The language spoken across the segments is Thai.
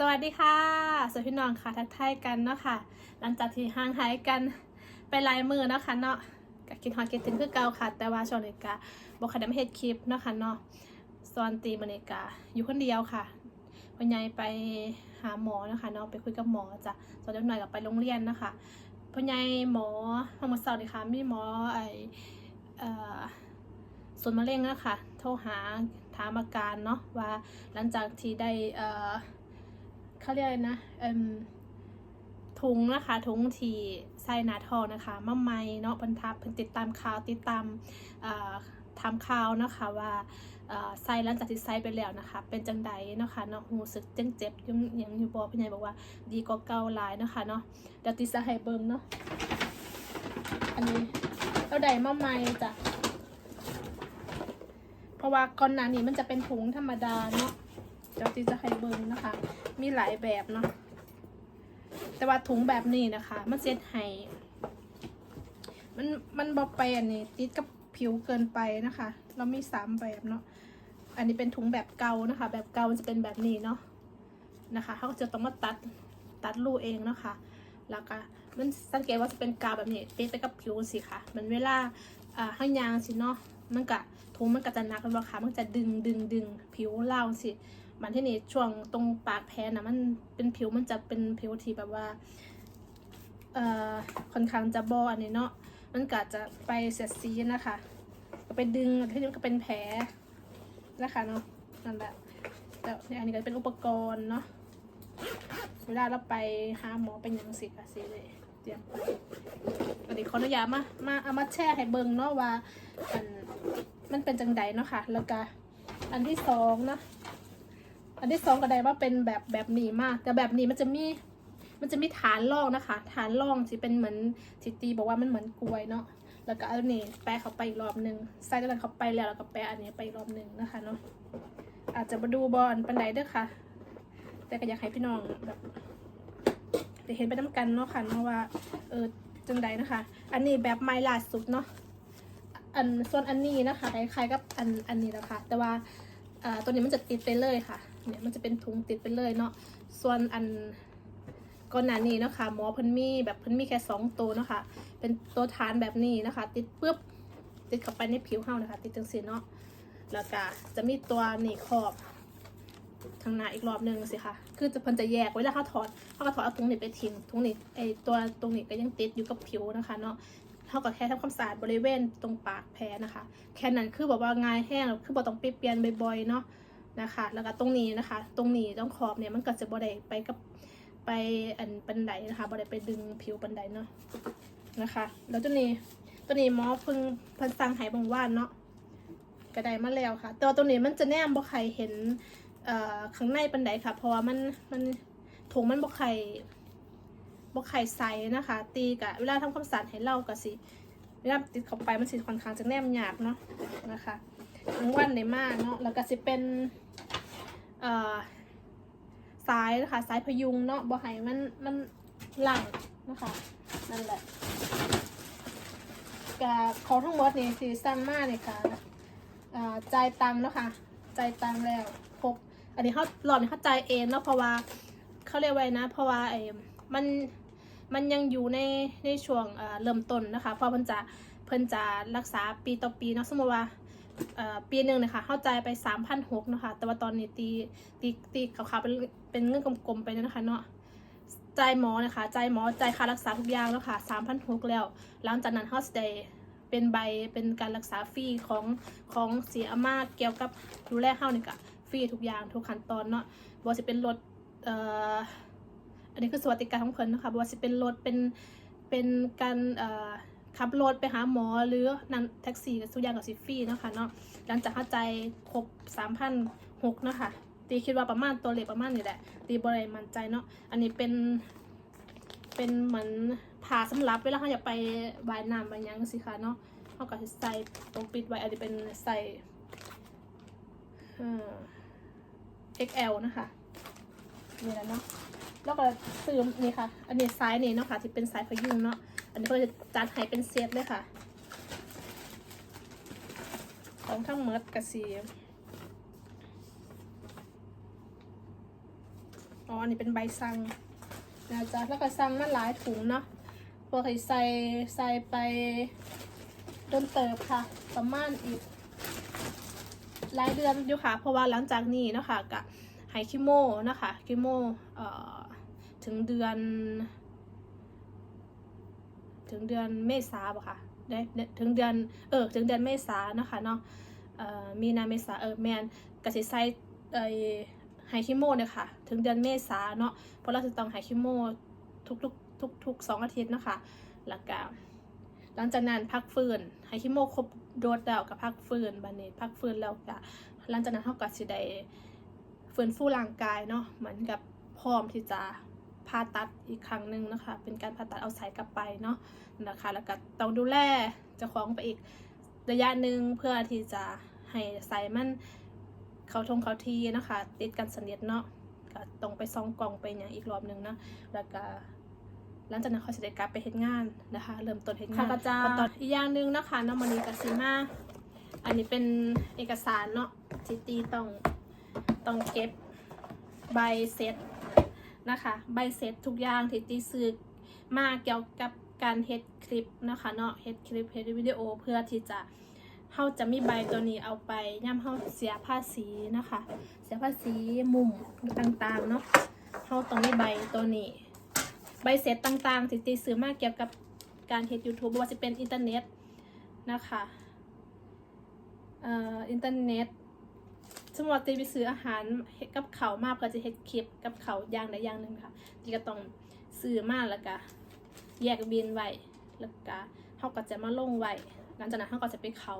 สวัสดีค่ะสวัสดีน้องค่ะทักทายกันเนาะค่ะ หลังจากที่ห่างหายกันไปลายมือเนาะค่ะเนาะก็คิดฮอดคิดถึงคือเก่าค่ะ แต่ว่าช่วงนี้ก็บ่ค่อยได้มาเฮ็ดคลิปเนาะค่ะเนาะสอนตีมื้อนี้ก็อยู่คนเดียวค่ะพ่อใหญ่ไปหาหมอเนาะคะเนาะไปคุยกับหมอจ้ะสอนเด็กหน่อยก็ไปโรงเรียนเนาะคะพ่อใหญ่หมอห้องมาสอบนี่ค่ะมีหมอไอเอ่อส่วนมะเร็งนะคะโทรหาถามอาการเนาะว่าหลังจากที่ได้ เขาเรียกอะไรนะถุงนะคะถุงที่ใส่หนาทองนะคะมะไมเนาะเพิ่นทับเพิ่นติดตามข่าวติดตามทำข่าวนะคะว่าเอ่อใส่หลังจากที่ใส่ไปแล้วนะคะ เป็นจังใดเนาะคะเนาะหูสึกเจ็บเจ็บยังยังอยู่บ่พี่ใหญ่บอกว่า ดีกว่าเก่าหลายเนาะคะเนาะเดี๋ยวติดสให้เบิ่งเนาะอันนี้เราได้มะไมจ้ะเพราะว่าก่อนหน้านี้มันจะเป็นถุงธรรมดาเนาะ เดี๋ยวตีจะให้เบิ้งนะคะ มีหลายแบบเนาะแต่ว่าถุงแบบนี้นะคะ มันเซ็ตให้มันมันบอไปอันนี้ติดกับผิวเกินไปนะคะ เรามีสามแบบเนาะอันนี้เป็นถุงแบบเกานะคะ แบบเกามันจะเป็นแบบนี้เนาะนะคะเขาจะต้องมาตัดตัดรูเองนะคะ แล้วก็มันสังเกตว่าจะเป็นกาวแบบนี้ติดไปกับผิวสิค่ะ มันเวลาอ่าห้างยางสิเนาะมันกะถุงมันก็จะหนักแล้วค่ะมันจะดึงดึงดึงผิวเล่าสิ มันที่นี่ช่วงตรงปากแผลนะมันเป็นผิวมันจะเป็นผิวที่แบบว่าเอ่อค่อนข้างจะบออันนี้เนาะมันก็จะไปเสียดสีนะคะก็ไปดึงที่นี่ก็เป็นแผลนะคะเนาะนั่นแหละแต่อันนี้ก็เป็นอุปกรณ์เนาะเวลาเราไปหาหมอเป็นยังสิกะสิเลยเตรียมไปอันนี้ขออนุญาตมามาเอามาแช่ให้เบิ่งเนาะว่าอันมันเป็นจังใดเนาะค่ะ แล้วก็อันที่สองเนาะ อันที่สองก็ได้ว่าเป็นแบบแบบนี้มาก แต่แบบนี้มันจะมี มันจะมีฐานร่องนะคะ ฐานร่องที่เป็นเหมือนทิตีบอกว่ามันเหมือนกลวยเนาะแล้วก็เอานี่แปะเข้าไปอีกรอบหนึ่งใส่ตัวนั้นเข้าไปแล้วแล้วก็แปะอันนี้ไปอีกรอบหนึ่งนะคะเนาะอาจจะมาดูบอลปันไดเด้อค่ะ แต่ก็อยากให้พี่น้องแบบได้เห็นไปน้ำกันเนาะค่ะเนาะว่าเออจังใดนะคะ อันนี้แบบไม้ล่าสุดเนาะอันส่วนอันนี้นะคะคล้ายๆกับอันอันนี้นะค่ะ แต่ว่าอ่าตัวนี้มันจะติดไปเลยค่ะ เนี่ยมันจะเป็นถุงติดไปเลยเนาะส่วนอันก่อนหน้านี้เนาะคะหมอเพิ่นมีแบบเพิ่นมีแค่สองตัวเนาะคะ เป็นตัวฐานแบบนี้นะคะ ติดปุ๊บติดเข้าไปในผิวเฮานะคะ ติดจังสีเนาะแล้วก็จะมีตัวหนีขอบทางหน้าอีกรอบหนึ่งสิค่ะคือจะพิ่นจะแยกเวลาเขาถอดเขาก็ถอดเอาตรงนี้ไปทิ้งตรงนี้ไอตัวตรงนี้ก็ยังติดอยู่กับผิวนะคะเนาะเท่ากับแค่ทำความสะอาดบริเวณตรงปากแผลนะคะ แค่นั้นคือแบบว่าง่ายแห้งคือบอกต้องเปลี่ยนบ่อยๆเนาะ นะคะ แล้วก็ตรงนี้นะคะ ตรงนี้ต้องขอบเนี่ยมันก็จะบ่ได้ไปกับไปอันบันไดนะคะบ่ได้ไปดึงผิวบันไดเนาะนะคะ แล้วตัวนี้ตัวนี้หมอเพิ่งพิ่นสั่งให้บางว่านเนาะก็ไดมาแล้วค่ะแต่ว่าตัวนี้มันจะแนมบ่ใครเห็นเอ่อข้างในบันไดค่ะ เพราะว่ามันมันถุงมันบ่ใครบ่ไข่ใสนะคะ ตีกะเวลาทำความสะอาดให้เรากะสิเวลาติดเข้าไปมันสิค่อนข้างจะแนมหยาบเนาะนะคะทั้งวันในมากเนาะแล้วก็สิเป็น เอ่อสายนะคะสายพยุงเนาะบ่ให้มันมันหลังนะคะนั่นแหละกะของทั้งหมดนี่สีสั้นมากเลยค่ะจ่ายตังค์เนะค่ะจ่ายตังค์แล้วครบอันนี้เขาหลอดนี่เขาจ่ายเองเนาะเพราะว่าเขาเรียกไว้นะ เพราะว่าไอ้มันมันยังอยู่ในในช่วงเริ่มต้นนะคะเพราะเพิ่นจะเพิ่นจะรักษาปีต่อปีเนาะสมมติว่า ปีหนึ่งนะคะเข้าใจไป3 0 0 6นะคะแต่ว่าตอนนี้ตีตีตีขาวๆเป็นเป็นเงินกลมๆไปแล้วนะคะเนาะจ่ายหมอนะคะจ่ายหมอจ่ายค่ารักษาทุกอย่างแล้วค่ะ3 0 0 6แล้ว หลังจากนั้นเฮาสิได้เป็นใบเป็นการรักษาฟรีของของเสียอามาเกี่ยวกับดูแลเฮานี่ก็ฟรีทุกอย่างทุกขั้นตอนเนาะบ่ว่าสิเป็นรถเอ่ออันนี้คือสวัสดิการของเพิ่นนะคะบ่ว่าสิเป็นรถเป็นเป็นการเอ่อ ขับรถไปหาหมอหรือนั่งแท็กซี่กับสุยางกับสิฟรีเนาะคะเนาะหลังจากเข้าใจครบ3,006เนาะค่ะตีคิดว่าประมาณตัวเลขประมาณนี้แหละตีบ่ได้มั่นใจเนาะอันนี้เป็น เป็นเหมือนผ้าสำหรับเวลาเขาอยากไปวายน้ำวายยังสิคะเนาะเขาก็ใส่ตรงปิดไว้อันนี้เป็นใส่เอ่อ XL นะคะนี่แหละเนาะแล้วก็ซื้อนี่ค่ะ อันนี้ไซ้ายนี่เนาะค่ะที่เป็นไซสายพยุงเนาะ อันนี้ก็จะจัดให้เป็นเซตเลยค่ะ ของทั้งหมดกระสีอ๋อ อันนี้เป็นใบสั่งนะจ๊ะ แล้วก็สั่งมาหลายถุงเนาะพวกไอ้ใส่ใส่ไปโดนเติบค่ะ ประมาณอีกหลายเดือนอยู่ค่ะ เพราะว่าหลังจากนี้เนาะคะกับไฮคิโมนะคะคิโมเอ่อถึงเดือน ถึงเดือนเมษาบ่ค่ะได้ถึงเดือนเออถึงเดือนเมษานะคะเนาะเอ่อมีนาเมษาเออแมนกสิไซไอไฮคิโมเนี่ยค่ะถึงเดือนเมษาเนาะเพราะเราจะต้องไฮคิโมทุกทุกทุกทุกสองอาทิตย์นะคะแล้วก็หลังจากนั้นพักฟื้นไฮคิโมครบโดสแล้วกับพักฟื้นบันนี้พักฟื้นแล้วก็หลังจากนั้นเขาก็สิได้ฟื้นฟูร่างกายเนาะเหมือนกับพร้อมที่จะ ผ่าตัดอีกครั้งหนึ่งนะคะ เป็นการผ่าตัดเอาสายกลับไปเนาะนะคะ แล้วก็ต้องดูแลเจ้าของไปอีกระยะหนึ่งเพื่อที่จะให้สายมันเขาทงเขาทีนะคะ ติดกันสนิทเนาะก็ต้องไปซองกล่องไปอย่างอีกรอบหนึ่งเนาะแล้วก็หลังจากนั้นเขาจะได้กลับไปเฮ็ดงานนะคะ เริ่มต้นเฮ็ดงานค่ะก็จะตอนอีกอย่างหนึ่งนะคะน้องมันนี้กับซีมาอันนี้เป็นเอกสารเนาะทิตีต้องต้องเก็บใบเสร็จ นะคะ ใบเสร็จทุกอย่างที่ตีซื้อมาเกี่ยวกับการเฮ็ดคลิปนะคะเนาะเฮ็ดคลิปเฮ็ดวิดีโอเพื่อที่จะเฮาจะมีใบตัวนี้เอาไปย่ำเฮาเสียภาษีนะคะ เสียภาษีมุมต่างๆเนาะเฮาต้องมีใบตัวนี้ ใบเสร็จต่างๆที่ตีซื้อมาเกี่ยวกับการเฮ็ด YouTube บ่ว่าจะเป็นอินเทอร์เน็ตนะคะเอ่ออินเทอร์เน็ต สมมติว่าตีไปซื้ออาหารเฮ็ดกับเขามาเพื่อจะเฮ็ดคลิปกับเขาอย่างใดอย่างหนึ่งค่ะตีก็ต้องซื้อมาแล้วก็แยกบินไว้แล้วก็เขาก็จะมาลงไว้หลังจากนั้นเขาก็จะไปเขา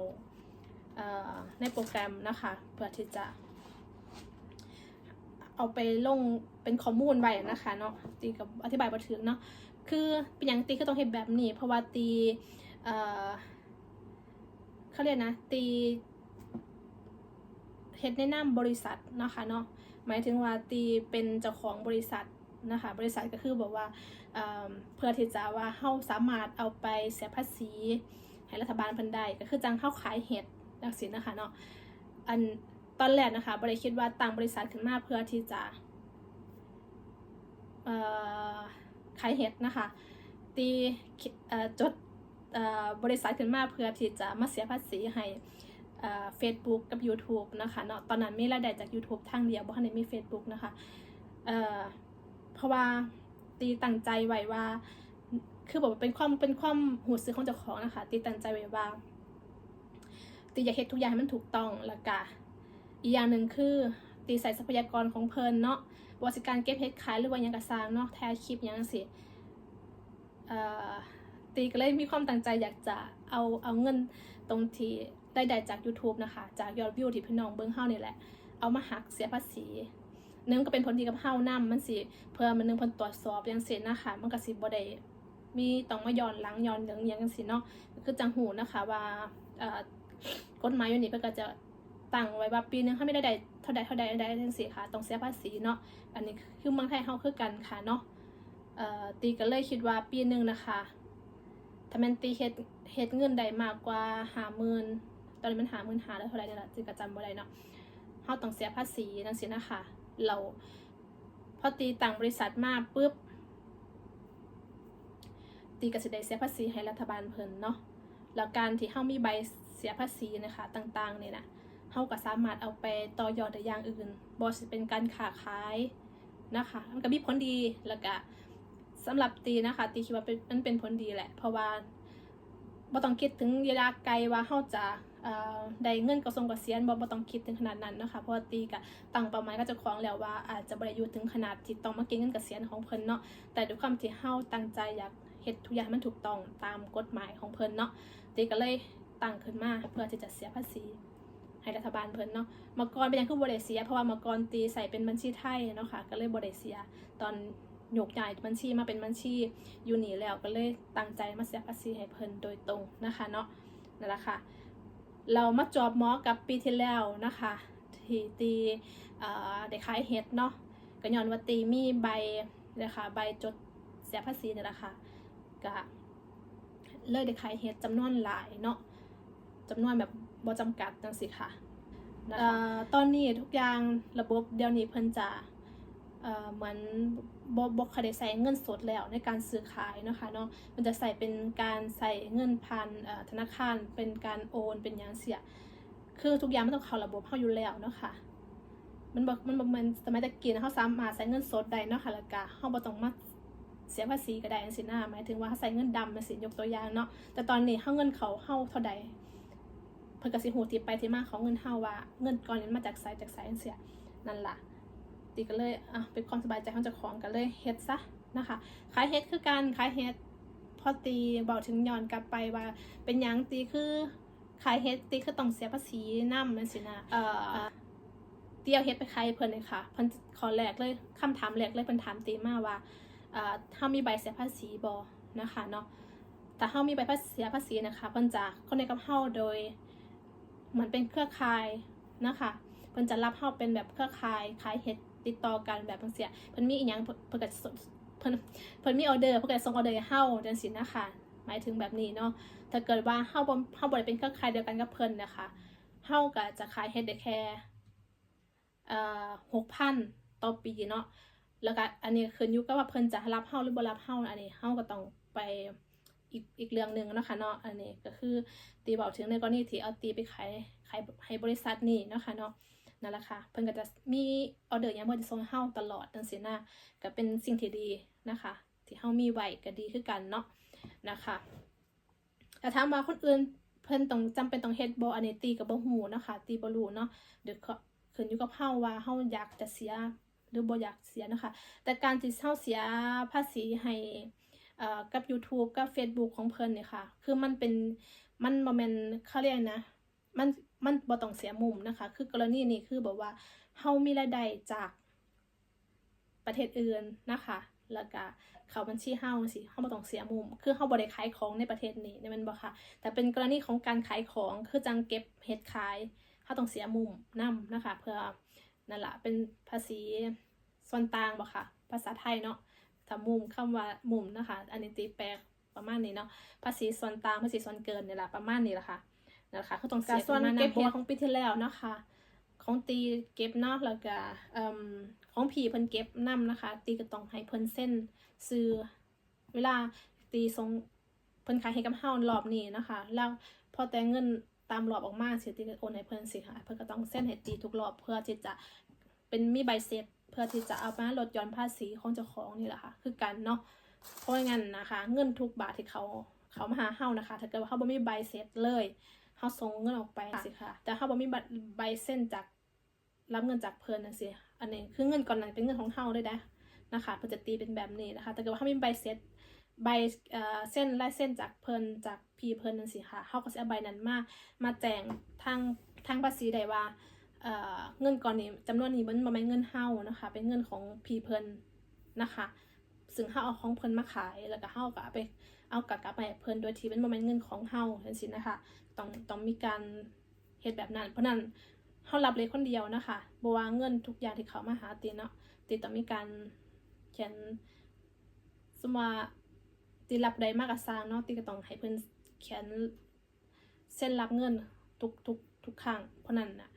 ในโปรแกรมนะคะเพื่อที่จะ เอาไปลงเป็นข้อมูลไว้นะคะเนาะตีกับอธิบายมาถึงเนาะคือเป็นอย่างตีก็ต้องเฮ็ดแบบนี้ เพราะว่าตีเขาเรียกนะตี เฮ็ดแนะนำบริษัทนะคะเนาะหมายถึงว่าตีเป็นเจ้าของบริษัทนะคะบริษัทก็คือบอกว่าเอ่อเพื่อที่จะว่าเฮาสามารถเอาไปเสียภาษีให้รัฐบาลเพิ่นได้ก็คือจังเฮาขายเห็ดจังซี่นะคะเนาะอันตอนแรกนะคะบ่ได้คิดว่าตั้งบริษัทขึ้นมาเพื่อที่จะขายเห็ดนะคะตีจดบริษัทขึ้นมาเพื่อที่จะมาเสียภาษีให้ เฟซบุ๊กกับ YouTube นะคะเนาะตอนนั้นมีรายได้จาก YouTube ทางเดียวบ่ทันได้มี Facebook นะคะเอ่อเพราะว่าตีตั้งใจไว้ว่า คือบอกว่าเป็นความเป็นความหูซื้อของเจ้าของนะคะตีตั้งใจไว้ว่าตีอยากเฮ็ดทุกอย่างให้มันถูกต้องแล้วก็อีกอย่างหนึ่งคือตีใส่ทรัพยากรของเพลินเนาะบริการเก็บเฮ็ดขายหรือว่ายังกระซางเนาะแทนคลิปยังสิเอ่อตีก็เลยมีความตั้งใจอยากจะเอาเอาเงินตรงที่ ได้ได้จาก YouTube นะคะ จากยอดวิวที่พี่น้องเบิ้งเฮานี่แหละ เอามาหักเสียภาษีนึงก็เป็นผลดีกับเฮานำมันสิเพื่อมันนึงเพิ่นตรวจสอบอย่างเสียนะคะมันก็สิบ่ได้มีต้องมาย้อนหลังย้อนเหลืองอย่างจังซี่เนาะคือจังหูนะคะว่าเอ่อกฎหมายอยู่นี่เพิ่นก็จะตั้งไว้ว่าปีหนึงถ้าไม่ได้ได้เท่าใดเท่าใดใดจังซี่ค่ะต้องเสียภาษีเนาะอันนี้คือเมืองไทยเฮาคือกันค่ะเนาะเอ่อตีก็เลยคิดว่าปีหนึงนะคะถ้าแม่นตีเฮ็ดเฮ็ดเงินได้มากกว่า50,000 ตอนนี้มันหาหมื่นหาแล้วเท่าไหรเนี่ยละจึงกระจำบ่ได้เนาะเขาต้องเสียภาษีนั่นสินะคะเราพอตีต่างบริษัทมาปุ๊บตีก็สิได้เสียภาษีให้รัฐบาลเพิ่นเนาะแล้วการที่เฮามีใบเสียภาษีนะคะต่างๆเนี่ยนะเฮาก็สามารถเอาไปต่อยอดได้อย่างอื่นบ่สิเป็นการค้าขายนะคะมันก็มีผลดีแล้วก็สำหรับตีนะคะ ตีคิดว่าเป็นมันเป็นผลดีแหละ เพราะว่าบ่ต้องคิดถึงระยะไกลว่าเฮาจะ ได้เงินกระทรวงเกษียณบ่บ่ต้องคิดถึงขนาดนั้นนะคะเพราะว่าตีก็ตั้งเป้าหมายกับเจ้าของแล้วว่าอาจจะบ่ได้อยู่ถึงขนาดที่ต้องมาเก็บเงินเกษียณของเพิ่นเนาะแต่ด้วยความที่เฮาตั้งใจอยากเฮ็ดทุกอย่างมันถูกต้องตามกฎหมายของเพิ่นเนาะตีก็เลยตั้งขึ้นมาเพื่อที่จะเสียภาษีให้รัฐบาลเพิ่นเนาะมื่อก่อนเป็นยังคือบ่ได้เสีย เพราะว่ามื่อก่อนตีใส่เป็นบัญชีไทยเนาะค่ะก็เลยบ่ได้เสียตอนยกย้ายบัญชีมาเป็นบัญชีอยู่นี่แล้วก็เลยตั้งใจมาเสียภาษีให้เพิ่นโดยตรงนะคะเนาะนั่นแหละค่ะ เรามาจอบหมอกับปีที่แล้วนะคะที่ตีเอ่อได้ขายเห็ดเนาะก็ย้อนว่าตีมีใบนะคะใบจดเสียภาษีนี่แหละค่ะก็เลยได้ขายเห็ดจำนวนหลายเนาะจำนวนแบบบ่จำกัดจังสิค่ะะคะตอนนี้ทุกอย่างระบบเดี๋ยวนี้เพิ่นจะ เหมือนบบบคได้ใส่เงินสดแล้วในการซื้อขายนะคะเนาะมันจะใส่เป็นการใส่เงินผ่านธนาคารเป็นการโอนเป็นยางเสีย คือทุกอย่างมันต้องเข้าระบบเข้าอยู่แล้วเนาะค่ะมันบอกมันบอกมันสมัยตะกี้นะเขาสามารถใส่เงินสดได้เนาะค่ะแล้วก็เขาบ่ต้องมาเสียภาษีก็ได้อันสินะหมายถึงว่าใส่เงินดำมันสิยกตัวอย่างเนาะแต่ตอนนี้เขาเงินเขาเข้าเท่าใดเพิ่นก็สิหูที่ไปที่มาของเงินเฮาว่าเงินก้อนนี้มาจากไสจากไสอันเสียนั่นล่ะ ตีก็เลยอะเป็นความสบายใจของเจ้าของก็เลยเฮ็ดซะนะคะขายเฮ็ดคือการขายเฮ็ดพอตีบอกถึงย้อนกลับไปว่า เป็นยังตีคือขายเฮ็ดตีคือต้องเสียภาษีนำนั่นสินะเอ่อเตียวเฮ็ดไปใครเพิ่นเลยค่ะเพิ่นขอแรกเลยคำถามแรกเลยเพิ่นถามตีมาว่าเอ่อถ้ามีใบเสียภาษีบ่นะคะเนาะแต่เฮามีใบเสียภาษีนะคะเพิ่นจะคนในกับเฮาโดยเหมือนเป็นเครือข่ายนะคะเพิ่นจะรับเฮาเป็นแบบเครือข่ายขายเฮ็ด ติดต่อกันแบบจังซี่เพิ่นมีอีหยังเพิ่นก็เพิ่นเพิ่นมีออเดอร์เพิ่นก็ส่งออเดอร์ให้เฮาจังซี่นะคะหมายถึงแบบนี้เนาะถ้าเกิดว่าเฮาบ่เฮาบ่ได้เป็นเครือข่ายเดียวกันกับเพิ่นนะคะเฮาก็จะขายเฮ็ดได้แค่เอ่อหกพันต่อปีเนาะแล้วก็อันนี้ขึ้นอยู่กับว่าเพิ่นจะรับเฮาหรือบ่รับเฮาอันนี้เฮาก็ต้องไปอีกอีกเรื่องหนึ่งเนาะคะเนาะอันนี้ก็คือตีบอกถึงในกรณีที่เอาตีไปขายขายให้บริษัทนี่เนาะคะเนาะ นั่นแหละค่ะเพิ่นก็จะมีออเดอร์ยังเพิ่นจะส่งให้เฮาตลอดจังซี่นะก็เป็นสิ่งที่ดีนะคะ ที่เฮามีไว้ก็ดีคือกันเนาะนะคะแต่ถามว่าคนอื่นเพิ่นต้องจำเป็นต้องเฮ็ดบ่อันนี้ตีก็บ่ฮู้นะคะตีบ่รู้เนาะเดี๋ยวก็ขึ้นอยู่กับเฮาว่าเฮาอยากจะเสียหรือบ่อยากเสียนะคะ แต่การที่เฮาเสียภาษีให้เอ่อกับ YouTube กับ Facebook ของเพิ่นเนี่ยค่ะ คือมันเป็น มันบ่แม่นเขาเรียกนะ มัน มันบ่ต้องเสียมุมนะคะ คือกรณีนี้คือแบบว่าเฮามีรายได้จากประเทศอื่นนะคะแล้วก็เขาบัญชีเฮาสิเฮาบ่ต้องเสียมุม คือเฮาบ่ได้ขายของในประเทศนี้นี่ม่นบ่ค่ะ แต่เป็นกรณีของการขายของคือจังเก็บเฮ็ดขายเขาต้องเสียมุมนํนะคะ เพื่อนั่นละเป็นภาษีส่วนต่างบ่ค่ะ ภาษาไทยเนาะถ้ามุมคำว่ามุมนะคะ อันนี้ตีแปลประมาณนี้เนาะภาษีส่วนต่างภาษีส่วนเกินนี่แหละประมาณนี้แหละค่ะ นั่นแหละค่ะเขาต้องเสียส่วนเก็บเฮ็ดของปีที่แล้วเนาะคะ ของตีเก็บเนาะแล้วก็เอ่อของพี่เพิ่นเก็บนํนะคะ ตีก็ต้องให้เพิ่นเส้นซื้อเวลาตีส่งเพิ่นขายให้กับเฮารอบนี้นะคะ แล้วพอแต่เงินตามรอบออกมาสิตีก็โอนให้เพิ่นสิค่ะเพิ่นก็ต้องเส้นให้ตีทุกรอบเพื่อที่จะเป็นมีใบเสร็จเพื่อที่จะเอามาลดหย่อนภาษีของเจ้าของนี่แหละค่ะ คือกันเนาะเพราะงั้นนะคะ เงินทุกบาทที่เขาเขามาหาเฮานะคะ ถ้าเกิดว่าเฮาบ่มีใบเสร็จเลย เฮาส่งเงินออกไปสิค่ะ แต่เฮาบ่มีบัตรใบเส้นจากรับเงินจากเพิ่นนั่นสิอันนี้คือเงินก่อนนั้นเป็นเงินของเฮาเลยนะนะคะเพิ่นจะตีเป็นแบบนี้นะคะ แต่เกิดว่าเฮามีใบเสร็จใบเอ่อเส้นลายเส้นจากเพิ่นจากพี่เพิ่นนั่นสิค่ะเขาก็จะเอาใบนั้นมามาแจ้งทางทางภาษีได้ว่าเอ่อเงินก่อนนี้จำนวนนี้มันบ่แม่นเงินเฮานะคะ เป็นเงินของพี่เพิ่นนะคะ ซึ่งเฮาเอาของเพิ่นมาขาย แล้วก็เฮาก็เอาไปเอากลับกลับไปเพิ่นโดยที่มันบ่แม่นเงินของเฮาจังซี่นะคะ ต้องต้องมีการเฮ็ดแบบนั้น เพราะนั้นเฮารับเลยคนเดียวนะคะบ่ว่าเงินทุกอย่างที่เขามาหาติเนาะติต้องมีการเขียนสมมุติว่าตีรับได้มากกับสร้างเนาะตีก็ต้องให้เพิ่นเขียนเส้นรับเงินทุกทุกทุกครั้งเพราะนั้นน่ะ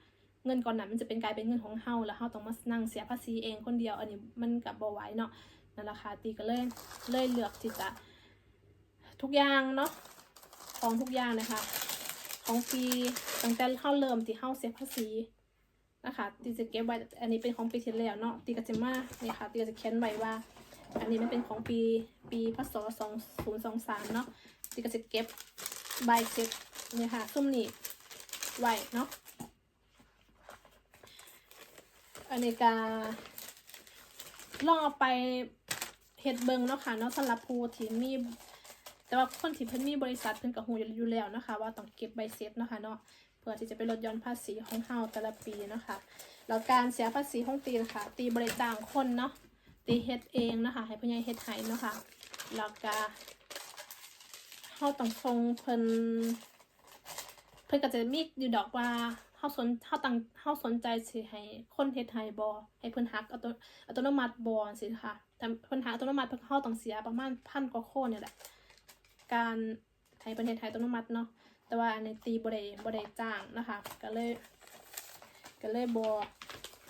เงินก่อนนั้นมันจะเป็นกลายเป็นเงินของเฮาแล้วเฮาต้องมานั่งเสียภาษีเองคนเดียว อันนี้มันกับบ่ไหวเนาะ นั่นแหละค่ะตีก็เลยเลยเลือกที่จะทุกอย่างเนาะของทุกอย่างนะคะ ของฟรีตั้งแต่เฮาเริ่มที่เฮาเสียภาษีนะคะตีจะเก็บไว้อันนี้เป็นของปีที่แล้วเนาะตีก็จะมาเนี่ยค่ะตีก็จะเขียนไว้ว่า อันนี้มันเป็นของปีปีพศสองศูนย์สองสามเนาะที่ก็จะเก็บใบเสร็จเนี่ยค่ะซุ่มนี่ไว้เนาะอันนี้ก็ลองเอาไป เฮ็ดเบิงเนาะค่ะเนาะสำหรับผู้ที่มี แต่ว่าคนที่เพิ่นมีบริษัทเพิ่นก็ฮู้อยู่แล้วนะคะ ว่าต้องเก็บใบเสร็จเนาะค่ะเนาะเพื่อที่จะไปลดหย่อนภาษีของเฮาแต่ละปีเนาะคะแล้วการเสียภาษีของตีนะคะตีบริจางคนเนาะตีเฮ็ดเองนะคะให้พ่อใหญ่เฮ็ดให้เนาะค่ะแล้วก็เฮาต้องทรงเพิ่นเพิ่นก็จะมีอยู่ดอกว่าเฮาสนเฮาตั้งเฮาสนใจสิให้คนเฮ็ดให้บ่ให้เพิ่นหักอัตโนอัตโนมัติบ่สิค่ะ แต่เพิ่นหักอัตโนมัติเพิ่นเฮาต้องเสียประมาณพันกว่าโคเนี่ยแหละ การให้เพิ่นเฮ็ดให้อัตโนมัติเนาะ แต่ว่าอันตีบ่ได้บ่ได้จ้างนะคะ ก็เลย ก็เลยบ่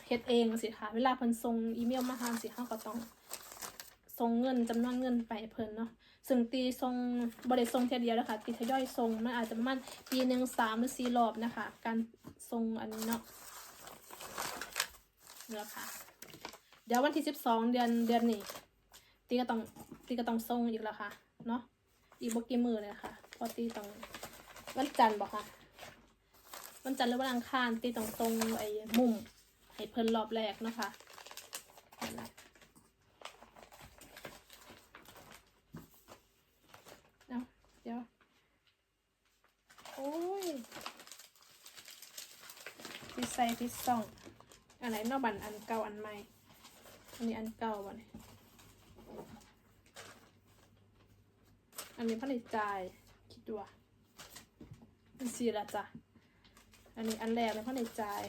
เฮ็ดเองสิค่ะ เวลาเพิ่นส่งอีเมลมาหางสิเฮาก็ต้องส่งเงินจำนวนเงินไปเพิ่นเนาะซึ่งตีส่งบ่ได้ส่งเทียเดียวนะคะตีทยอยส่งมันอาจจะประมาณปีหนึ่งสามหรือสี่รอบนะคะ การส่งอันนี้เนาะเนี่แหละค่ะ เดี๋ยววันที่สิบสองเดือนเดือนนี้ตีก็ต้องตีก็ต้องส่งอีกแล้วค่ะ เนาะอีกบกี่มือเลยค่ะเพอตีต้องวันจันทร์บอกค่ะ วันจันทร์หรือวันอังคารตีต้องส่งไอ้มุมให้เพิ่นรอบแรกเนาะค่ะนั่นแหละเอาเดี๋ยว โอ้ยพิซใส่พิซซ่องอันไหนนอกบันอันเก่าอันใหม่ อันนี้อันเก่าบ่เนี่ยอันนี้ผลิตจ่ายคิดดูว่าเป็นสี่ละจ้ะ อันนี้อันแรกเลยผลิตจ่าย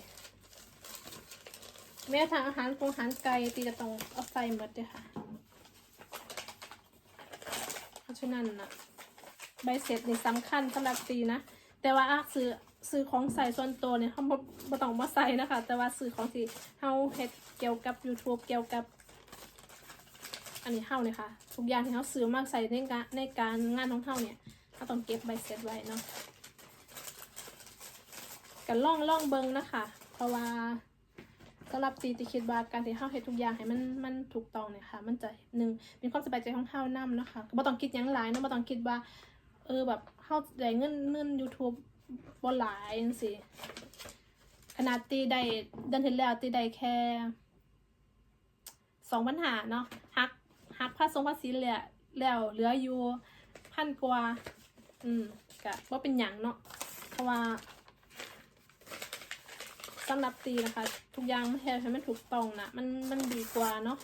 แม้ทางอาหารคงอาหารไก่ตีก็ต้องเอาใส่หมดเลยค่ะเพราะฉะนั้นนะใบเสร็จนี่สำคัญสำหรับตีนะ แต่ว่าอะซื้อ ซื้อของใส่ส่วนตัวเนี่ยเขาบ่บ่ต้องมาใส่นะคะ แต่ว่าซื้อของที่เฮาเฮ็ดเกี่ยวกับ YouTube เกี่ยวกับ อันนี้เฮาเนี่ยค่ะทุกอย่างที่เฮาซื้อมาใส่ในการในการงานของเฮาเนี่ยเราต้องเก็บใบเสร็จไว้เนาะกันล่องล่องเบิงนะคะ เพราะว่าสำหรับตีตีคิดว่าการที่เฮาเฮ็ดทุกอย่างให้มันมันถูกต้องเนี่ยค่ะ มันจะหนึ่งเป็นความสบายใจของเฮานํเนาะค่ะบ่ต้องคิดหยังหลายเนาะบ่ต้องคิดว่า เออแบบเฮาได้เงินเงิน YouTube บ่หลายจังซี่ขนาดตีได้ดือนทีแล้วตีได้แค่สองปัญหาเนาะหักหักภาษีภาษีแล้วแล้วเหลืออยู่พันกว่า อืมก็บ่าเป็นหยังเนาะเพราะว่าสำหรับตีนะคะ ทุกอย่างแทให้มันถูกต้องนะมันมันดีกว่าเนาะ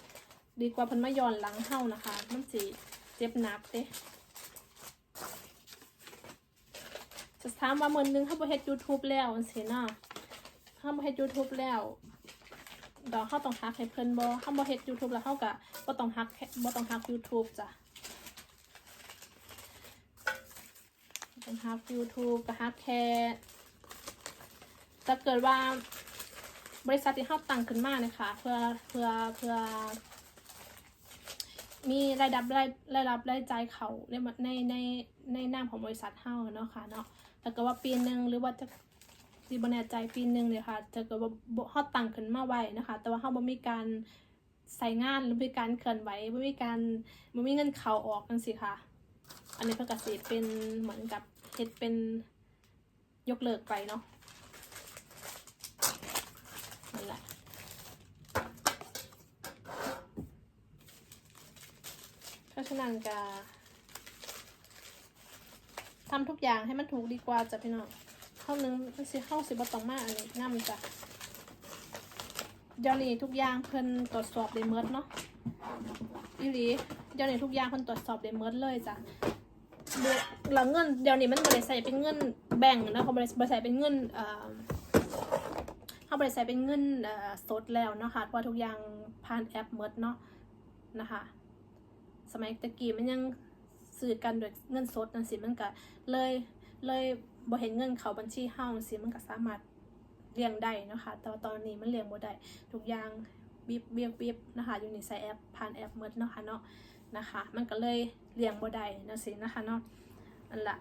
ดีกว่าพิ่นมาย้อนหลังเฮานะคะ มันสิเจ็บหนักเด้ จะถามว่ามือนึงถ้าบ่เฮ็ด YouTube แล้วจังซี่นะถ้าบ่เฮ็ด YouTube แล้วดี๋ยวเฮาต้องฮักให้เพิ่นบ่ถ้าบ่เฮ็ด YouTube แล้วเฮาก็บ่ต้องฮักบ่ต้องฮัก YouTube จ้ะบ่ต้องฮัก YouTube ก็ฮักแค่ถ้าเกิดว่าบริษัทที่เฮาตั้งขึ้นมาเนี่ยค่ะเพื่อเพื่อเพื่อ มีรายรับรายรายรับรายจ่ายเขาในในในในนามของบริษัทเฮาเนาะค่ะเนาะ ถ้าเกิดว่าปีหนึ่งหรือว่าจะสิบ่แน่ใจปีหนึ่งเนี่ยค่ะถ้าเกิดว่าบ่เฮาตั้งขึ้นมาไว้นะคะ แต่ว่าเฮาบ่มีการใส่งานหรือมีการเคลื่อนไหวบ่มีการบ่มีเงินเข้าออกจังซี่ค่ะ อันนี้เพิ่นก็สิเป็นเหมือนกับเฮ็ดเป็นยกเลิกไปเนาะนั่นแหละเพราะฉะนั้นก็ ทำทุกอย่างให้มันถูกดีกว่าจ้ะพี่น้องเข้านึงมันสิเข้าสิบตองมากอันนี้ง่ามจ้ะเดี๋ยวนี้ทุกอย่างเพิ่นตรวจสอบได้เมิดเนาะอีหลีเดี๋ยวนี้ทุกอย่างเพิ่นตรวจสอบได้เมิดเลยจ้ะเดี๋ยวแล้วเงินเดี๋ยวนี้มันบริใส่เป็นเงินแบ่งนะเขาบริบริใส่เป็นเงินเอ่อเขาบริใส่เป็นเงินเอ่อสดแล้วเนาะค่ะเพราะว่าทุกอย่างผ่านแอปเมิดเนาะนะคะ สมัยตะกี้มันยัง ซื้อกันด้วยเงินสดนั่นสิมันก็เลยเลยบ่เห็นเงินเขาบัญชีเฮาสิมันก็สามารถเลี้ยงได้นะคะแต่ว่าตอนนี้มันเลี้ยงบ่ได้ทุกอย่างบีบเบียบบีบนะคะอยู่ในใส่แอปผ่านแอปหมดเนาะค่ะเนาะนะคะ มันก็เลยเลี้ยงบ่ได้นะสินะคะเนาะอันละ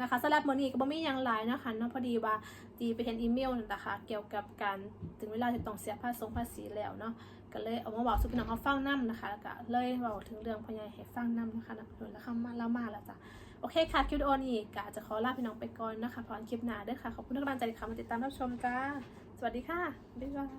นะคะสำหรับมื้อนี้ก็บ่มีหยังหลายนะคะเนาะพอดีว่าตีไปเห็นอีเมลนั่นนะคะเกี่ยวกับการถึงเวลาที่ต้องเสียภาษีภาษีแล้วเนาะ ก็เลยเอามาบอกสุพี่น้องเขาฟังน้ำนะคะแล้วก็เลยบอกถึงเรื่องพญายให้ฟังน้ำนะคะนะเดี๋ยวแล้วคำมาแล้วมาแล้วจ้ะโอเคค่ะคลิปวิดีโอนี้กะจะขอลาพี่น้องไปก่อนนะคะพรอมคลิปหน้าด้วยค่ะขอบคุณทุกกำลังใจที่เข้ามาติดตามรับชมจ้าสวัสดีค่ะบ๊ายบาย